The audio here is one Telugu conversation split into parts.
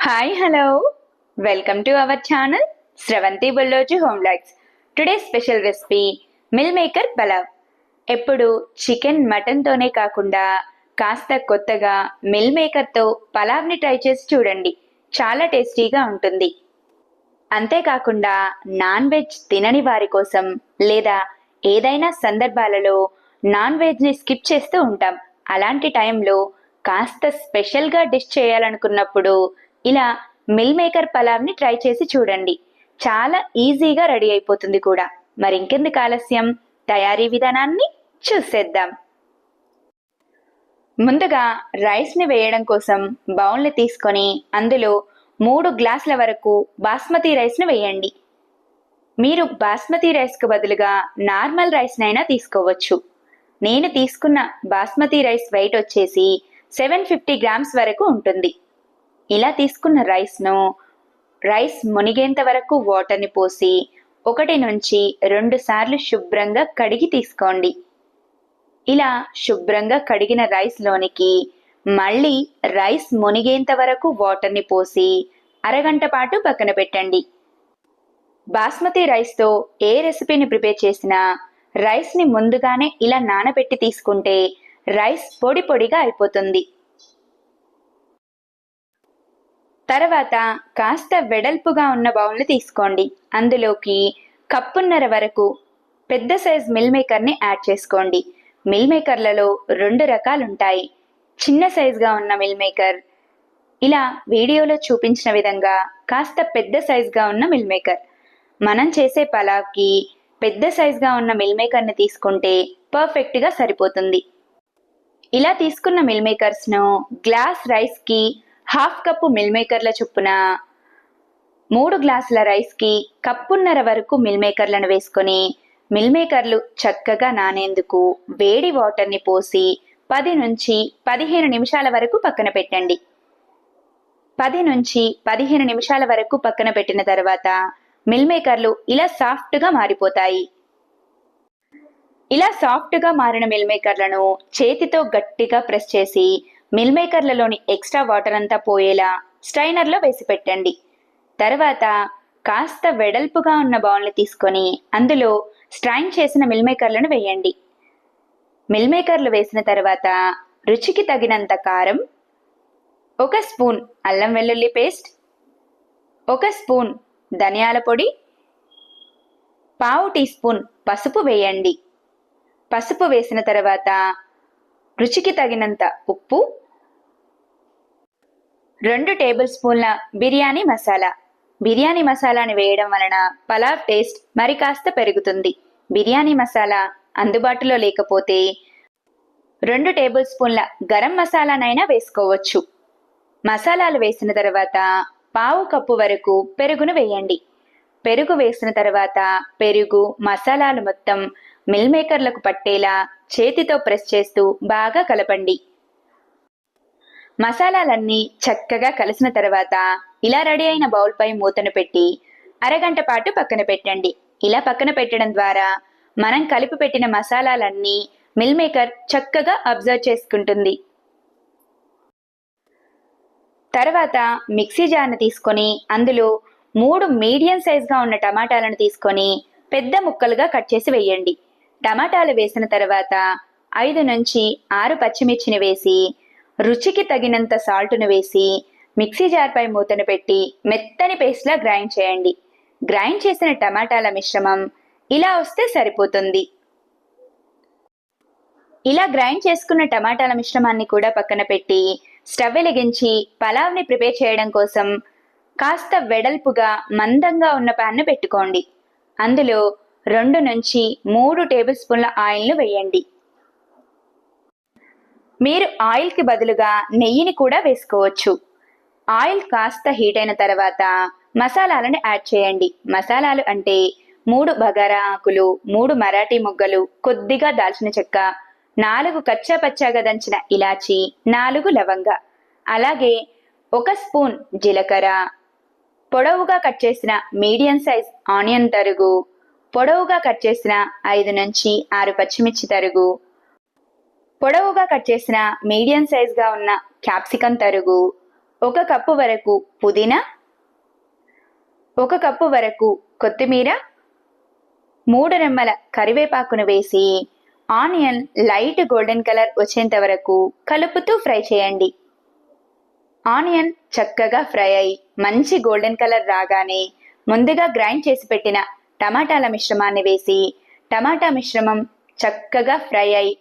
Hi hello welcome to our channel Sravanthi Bulloju home likes today special recipe meal maker pulao ఎప్పుడు చికెన్ మటన్తోనే కాకుండా కాస్త కొత్తగా మిల్ మేకర్తో పలావ్ని ట్రై చేసి చూడండి. చాలా టేస్టీగా ఉంటుంది. అంతేకాకుండా నాన్ వెజ్ తినని వారి కోసం లేదా ఏదైనా సందర్భాలలో నాన్ వెజ్ని స్కిప్ చేస్తూ ఉంటాం. అలాంటి టైంలో కాస్త స్పెషల్గా డిష్ చేయాలనుకున్నప్పుడు ఇలా మిల్ మేకర్ పలావ్ని ట్రై చేసి చూడండి. చాలా ఈజీగా రెడీ అయిపోతుంది కూడా. మరి ఇంకెందుకు ఆలస్యం? తయారీ విధానాన్ని చూసేద్దాం. ముందుగా రైస్ని వేయడం కోసం బౌల్ని తీసుకొని అందులో మూడు గ్లాసుల వరకు బాస్మతి రైస్ని వేయండి. మీరు బాస్మతి రైస్కు బదులుగా నార్మల్ రైస్నైనా తీసుకోవచ్చు. నేను తీసుకున్న బాస్మతి రైస్ వెయిట్ వచ్చేసి సెవెన్ ఫిఫ్టీ గ్రామ్స్ వరకు ఉంటుంది. ఇలా తీసుకున్న రైస్ను రైస్ మునిగేంత వరకు వాటర్ని పోసి ఒకటి నుంచి రెండు సార్లు శుభ్రంగా కడిగి తీసుకోండి. ఇలా శుభ్రంగా కడిగిన రైస్లోనికి మళ్ళీ రైస్ మునిగేంత వరకు వాటర్ని పోసి అరగంట పాటు పక్కన పెట్టండి. బాస్మతి రైస్తో ఏ రెసిపీని ప్రిపేర్ చేసినా రైస్ని ముందుగానే ఇలా నానబెట్టి తీసుకుంటే రైస్ పొడి పొడిగా అయిపోతుంది. తర్వాత కాస్త వెడల్పుగా ఉన్న బౌల్ని తీసుకోండి. అందులోకి కప్పున్నర వరకు పెద్ద సైజ్ మిల్ మేకర్ని యాడ్ చేసుకోండి. మిల్ మేకర్లలో రెండు రకాలుంటాయి. చిన్న సైజుగా ఉన్న మిల్ మేకర్. ఇలా వీడియోలో చూపించిన విధంగా కాస్త పెద్ద సైజుగా ఉన్న మిల్ మేకర్. మనం చేసే పలావ్కి పెద్ద సైజుగా ఉన్న మిల్ మేకర్ని తీసుకుంటే పర్ఫెక్ట్గా సరిపోతుంది. ఇలా తీసుకున్న మిల్ మేకర్స్ను గ్లాస్ రైస్కి హాఫ్ కప్పు మిల్ మేకర్ల చొప్పున మూడు గ్లాసుల రైస్కి కప్పున్నర వరకు మిల్ మేకర్లను వేసుకొని మిల్ మేకర్లు చక్కగా నానేందుకు వేడి వాటర్ని పోసి పది నుంచి పదిహేను నిమిషాల వరకు పక్కన పెట్టండి. పది నుంచి పదిహేను నిమిషాల వరకు పక్కన పెట్టిన తర్వాత మిల్ మేకర్లు ఇలా సాఫ్ట్గా మారిపోతాయి. ఇలా సాఫ్ట్గా మారిన మిల్ మేకర్లను చేతితో గట్టిగా ప్రెస్ చేసి మిల్ మేకర్లలోని ఎక్స్ట్రా వాటర్ అంతా పోయేలా స్ట్రైనర్లో వేసి పెట్టండి. తర్వాత కాస్త వెడల్పుగా ఉన్న బౌల్ని తీసుకొని అందులో స్ట్రైన్ చేసిన మిల్ మేకర్లను వేయండి. మిల్ మేకర్లు వేసిన తర్వాత రుచికి తగినంత కారం ఒక స్పూన్ అల్లం వెల్లుల్లి పేస్ట్ ఒక స్పూన్ ధనియాల పొడి పావు టీ స్పూన్ పసుపు వేయండి. పసుపు వేసిన తర్వాత రుచికి తగినంత ఉప్పు రెండు టేబుల్ స్పూన్ల బిర్యానీ మసాలా. బిర్యానీ మసాలాని వేయడం వలన పలావ్ టేస్ట్ మరి కాస్త పెరుగుతుంది. బిర్యానీ మసాలా అందుబాటులో లేకపోతే రెండు టేబుల్ స్పూన్ల గరం మసాలానైనా వేసుకోవచ్చు. మసాలాలు వేసిన తర్వాత పావు కప్పు వరకు పెరుగును వేయండి. పెరుగు వేసిన తర్వాత పెరుగు మసాలాలు మొత్తం మిల్ మేకర్లకు పట్టేలా చేతితో ప్రెస్ చేస్తూ బాగా కలపండి. మసాలాలన్నీ చక్కగా కలిసిన తర్వాత ఇలా రెడీ అయిన బౌల్పై మూతను పెట్టి అరగంట పాటు పక్కన పెట్టండి. ఇలా పక్కన పెట్టడం ద్వారా మనం కలిపి పెట్టిన మసాలాలన్నీ మిల్ మేకర్ చక్కగా అబ్జర్వ్ చేసుకుంటుంది. తర్వాత మిక్సీ జార్ను తీసుకొని అందులో మూడు మీడియం సైజ్గా ఉన్న టమాటాలను తీసుకొని పెద్ద ముక్కలుగా కట్ చేసి వేయండి. టమాటాలు వేసిన తర్వాత ఐదు నుంచి ఆరు పచ్చిమిర్చిని వేసి రుచికి తగినంత సాల్ట్ను వేసి మిక్సీ జార్పై మూతను పెట్టి మెత్తని పేస్ట్లా గ్రైండ్ చేయండి. గ్రైండ్ చేసిన టమాటాల మిశ్రమం ఇలా వస్తే సరిపోతుంది. ఇలా గ్రైండ్ చేసుకున్న టమాటాల మిశ్రమాన్ని కూడా పక్కన పెట్టి స్టవ్ వెలిగించి పలావ్ని ప్రిపేర్ చేయడం కోసం కాస్త వెడల్పుగా మందంగా ఉన్న ప్యాన్ను పెట్టుకోండి. అందులో రెండు నుంచి మూడు టేబుల్ స్పూన్ల ఆయిల్ను వేయండి. మీరు ఆయిల్కి బదులుగా నెయ్యిని కూడా వేసుకోవచ్చు. ఆయిల్ కాస్త హీట్ అయిన తర్వాత మసాలాలను యాడ్ చేయండి. మసాలాలు అంటే మూడు బగారా ఆకులు మూడు మరాఠీ మొగ్గలు కొద్దిగా దాల్చిన చెక్క నాలుగు కచ్చా పచ్చాగా దంచిన ఇలాచి నాలుగు లవంగ. అలాగే ఒక స్పూన్ జీలకర్ర. పొడవుగా కట్ చేసిన మీడియం సైజ్ ఆనియన్ తరుగు. పొడవుగా కట్ చేసిన ఐదు నుంచి ఆరు పచ్చిమిర్చి తరుగు. పొడవుగా కట్ చేసిన మీడియం సైజ్గా ఉన్న క్యాప్సికం తరుగు ఒక కప్పు వరకు పుదీనా ఒక కప్పు వరకు కొత్తిమీర మూడు రెమ్మల కరివేపాకును వేసి ఆనియన్ లైట్ గోల్డెన్ కలర్ వచ్చేంత వరకు కలుపుతూ ఫ్రై చేయండి. ఆనియన్ చక్కగా ఫ్రై అయి మంచి గోల్డెన్ కలర్ రాగానే ముందుగా గ్రైండ్ చేసి పెట్టిన టమాటాల మిశ్రమాన్ని వేసి టమాటా మిశ్రమం చక్కగా ఫ్రై అయి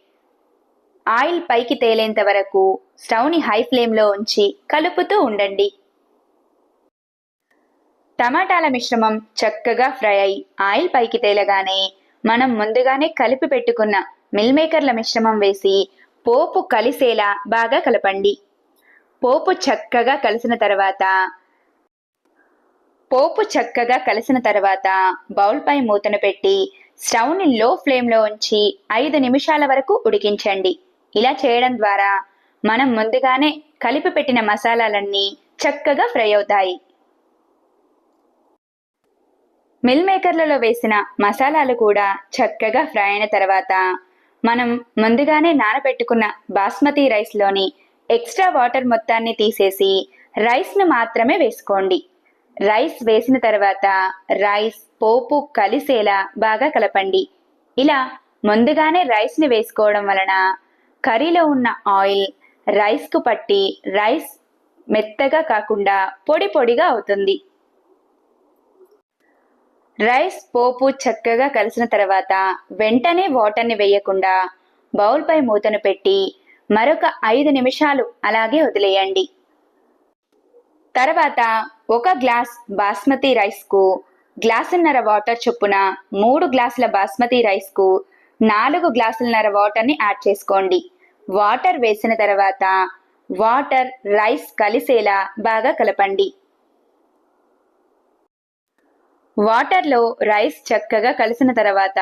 ఆయిల్ పైకి తేలేంత వరకు స్టవ్ని హై ఫ్లేమ్లో ఉంచి కలుపుతూ ఉండండి. టమాటాల మిశ్రమం చక్కగా ఫ్రై అయి ఆయిల్ పైకి తేలగానే మనం ముందుగానే కలిపి పెట్టుకున్న మిల్ మేకర్ల మిశ్రమం వేసి పోపు కలిసేలా బాగా కలపండి. పోపు చక్కగా కలిసిన తర్వాత పోపు చక్కగా కలిసిన తర్వాత బౌల్పై మూతను పెట్టి స్టవ్ని లో ఫ్లేమ్లో ఉంచి ఐదు నిమిషాల వరకు ఉడికించండి. ఇలా చేయడం ద్వారా మనం ముందుగానే కలిపి పెట్టిన మసాలాలన్నీ చక్కగా ఫ్రై అవుతాయి. మిల్ మేకర్లలో వేసిన మసాలాలు కూడా చక్కగా ఫ్రై అయిన తర్వాత మనం ముందుగానే నానబెట్టుకున్న బాస్మతి రైస్లోని ఎక్స్ట్రా వాటర్ మొత్తాన్ని తీసేసి రైస్ను మాత్రమే వేసుకోండి. రైస్ వేసిన తర్వాత రైస్ పోపు కలిసేలా బాగా కలపండి. ఇలా ముందుగానే రైస్ని వేసుకోవడం వలన కర్రీలో ఉన్న ఆయిల్ రైస్కు పట్టి రైస్ మెత్తగా కాకుండా పొడి పొడిగా అవుతుంది. రైస్ పోపు చక్కగా కలిసిన తర్వాత వెంటనే వాటర్ని వేయకుండా బౌల్పై మూతను పెట్టి మరొక ఐదు నిమిషాలు అలాగే వదిలేయండి. తర్వాత ఒక గ్లాస్ బాస్మతి రైస్కు గ్లాసున్నర వాటర్ చొప్పున మూడు గ్లాసుల బాస్మతి రైస్కు నాలుగు గ్లాసులన్నర వాటర్ని యాడ్ చేసుకోండి. వాటర్ వేసిన తర్వాత వాటర్ రైస్ కలిసేలా బాగా కలపండి. వాటర్లో రైస్ చక్కగా కలిసిన తర్వాత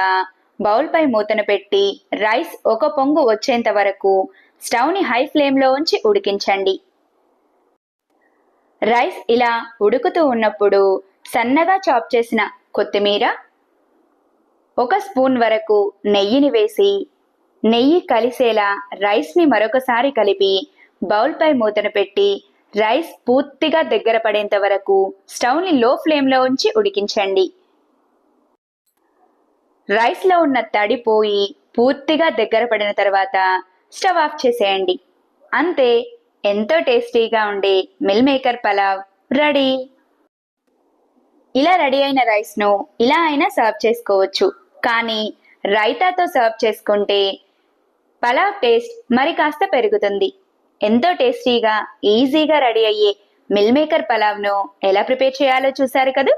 బౌల్పై మూతను పెట్టి రైస్ ఒక పొంగు వచ్చేంత వరకు స్టవ్ని హై ఫ్లేమ్లో ఉంచి ఉడికించండి. రైస్ ఇలా ఉడుకుతూ ఉన్నప్పుడు సన్నగా చాప్ చేసిన కొత్తిమీర ఒక స్పూన్ వరకు నెయ్యిని వేసి నెయ్యి కలిసేలా రైస్ని మరొకసారి కలిపి బౌల్పై మూతను పెట్టి రైస్ పూర్తిగా దగ్గర పడేంత వరకు స్టవ్ని లో ఫ్లేమ్లో ఉంచి ఉడికించండి. రైస్లో ఉన్న తడి పోయి పూర్తిగా దగ్గర పడిన తర్వాత స్టవ్ ఆఫ్ చేసేయండి. అంతే ఎంతో టేస్టీగా ఉండే మిల్ మేకర్ పలావ్ రెడీ. ఇలా రెడీ అయిన రైస్ను ఇలా అయినా సర్వ్ చేసుకోవచ్చు. కానీ రైతాతో సర్వ్ చేసుకుంటే పలావ్ టేస్ట్ మరి కాస్త పెరుగుతుంది. ఎంతో టేస్టీగా ఈజీగా రెడీ అయ్యే మిల్ మేకర్ పలావ్ను ఎలా ప్రిపేర్ చేయాలో చూసారు కదూ?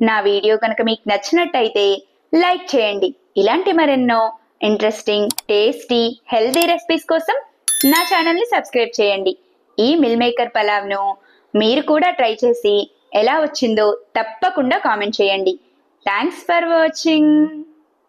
నా వీడియో కనుక మీకు నచ్చినట్టయితే లైక్ చేయండి. ఇలాంటి మరెన్నో ఇంట్రెస్టింగ్ టేస్టీ హెల్తీ రెసిపీస్ కోసం నా ఛానల్ని సబ్స్క్రైబ్ చేయండి. ఈ మిల్ మేకర్ పలావ్ను మీరు కూడా ట్రై చేసి ఎలా వచ్చిందో తప్పకుండా కామెంట్ చేయండి. Thanks for watching.